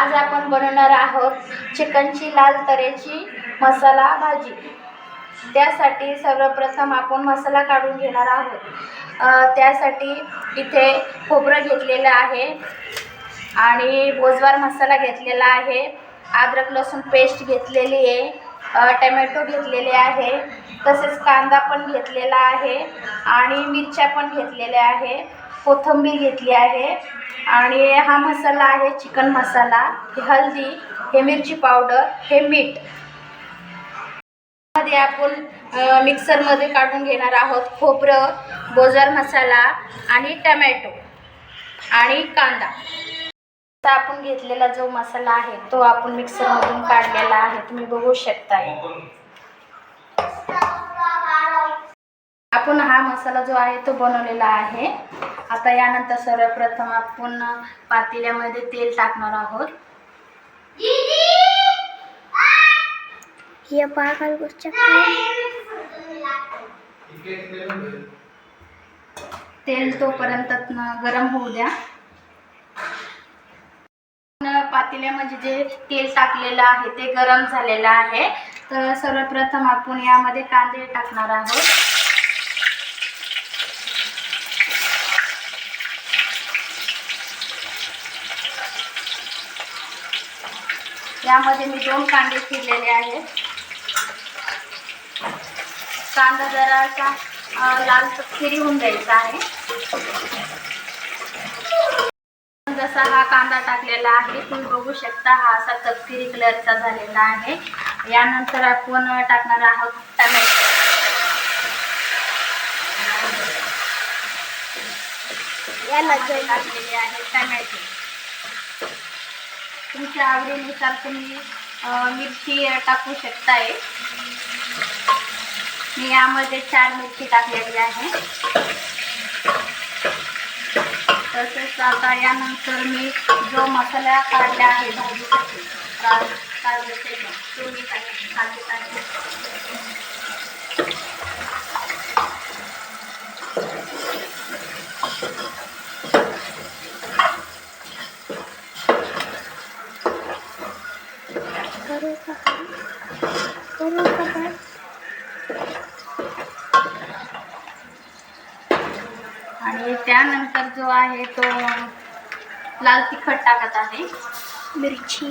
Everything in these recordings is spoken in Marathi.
आज आपण बनवणार आहोत चिकनची लाल तऱ्याची मसाला भाजी. त्यासाठी सर्वप्रथम आपण मसाला काढून घेणार आहोत. त्यासाठी इथे खोबरं घेतलेलं आहे आणि बोजवार मसाला घेतलेला आहे. अद्रक लसूण पेस्ट घेतलेली आहे. टमॅटो घेतलेले आहे. तसेच कांदा पण घेतलेला आहे आणि मिरच्या पण घेतलेल्या आहे. कोथिंबीर घेतली आहे. आणि हा मसाला आहे चिकन मसाला. ही हळदी हे मिरची पावडर हे मीठ. मध्ये आपण मिक्सरमध्ये काढून घेणार आहोत खोबरं बोजर मसाला आणि टमॅटो आणि कांदा. आता आपण घेतलेला जो मसाला आहे तो आपण मिक्सरमधून काढलेला आहे. तुम्ही बघू शकता आपण हा मसाला जो आहे तो बनवलेला आहे. आता यानंतर सर्वप्रथम आपण पातेल्यामध्ये तेल टाकणार आहोत. तेल तोपर्यंत गरम होऊ द्या. पातेल्यामध्ये जे तेल टाकलेलं आहे ते गरम झालेलं आहे. तर सर्वप्रथम आपण यामध्ये कांदे टाकणार आहोत. यामध्ये मी दोन कांदे चिरलेले आहेत. कांदा जरासा अ, लाल तपकिरी होऊन द्यायचा आहे. जसा हा कांदा टाकलेला आहे तुम्ही बघू शकता हा असा तपकिरी कलरचा झालेला आहे. यानंतर आपण टाकणार आहोत टमॅटो. टाकलेले आहे टमॅटो. तुमच्या आवडीनुसार तुम्ही मिरची टाकू शकताय. मी यामध्ये चार मिरची टाकलेली आहे. तसेच आता यानंतर मी जो मसाला काढला आहे भाजीसाठी काळ- तो मी टाकत आहे करू का करू का पण आणि त्यानंतर जो आहे तो लाल तिखट टाकत आहे. मिरची.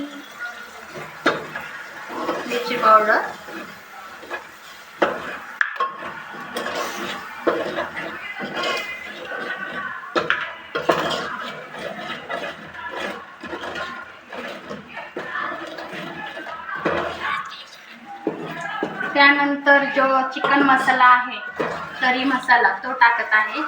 मिरची पावडर. त्यानंतर जो चिकन मसाला आहे तरी मसाला तो टाकत आहे.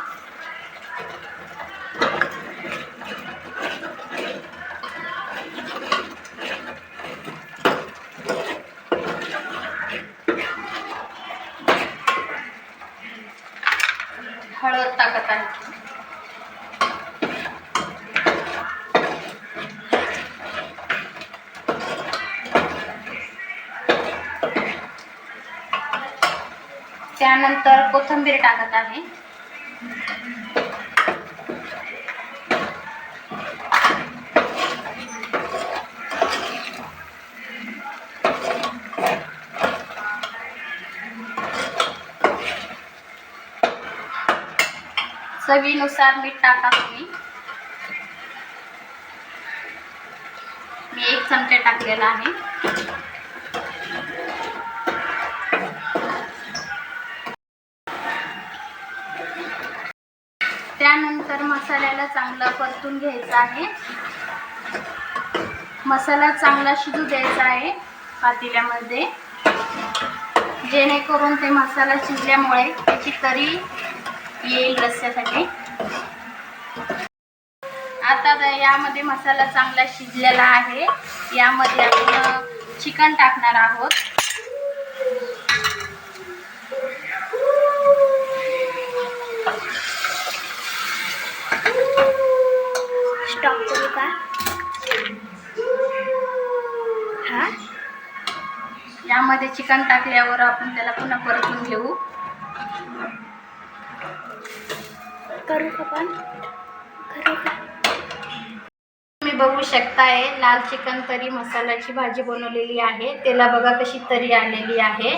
हळद टाकत आहे. त्यानंतर कोथिंबीर टाकत आहे. चवीनुसार मीठ टाका तुम्ही. मी एक चमचा टाकलेला आहे. नंतर मसाल्याला चांगला परतून घ्यायचं आहे. मसाला चांगला शिजू द्यायचा आहे पातेल्यामध्ये. जेणेकरून ते मसाला शिजल्यामुळे त्याची तरी येईल रस्स्यासाठी आता यामध्ये मसाला चांगला शिजलेला आहे. यामध्ये आपण चिकन टाकणार आहोत. स्टॉप करू का हा यामध्ये चिकन टाकल्यावर आपण त्याला पुन्हा परतून घेऊ. करू आपण करू का? तुम्ही बघू शकताय लाल चिकन तरी मसाल्याची भाजी बनवलेली आहे. त्याला बघा कशी तरी आलेली आहे.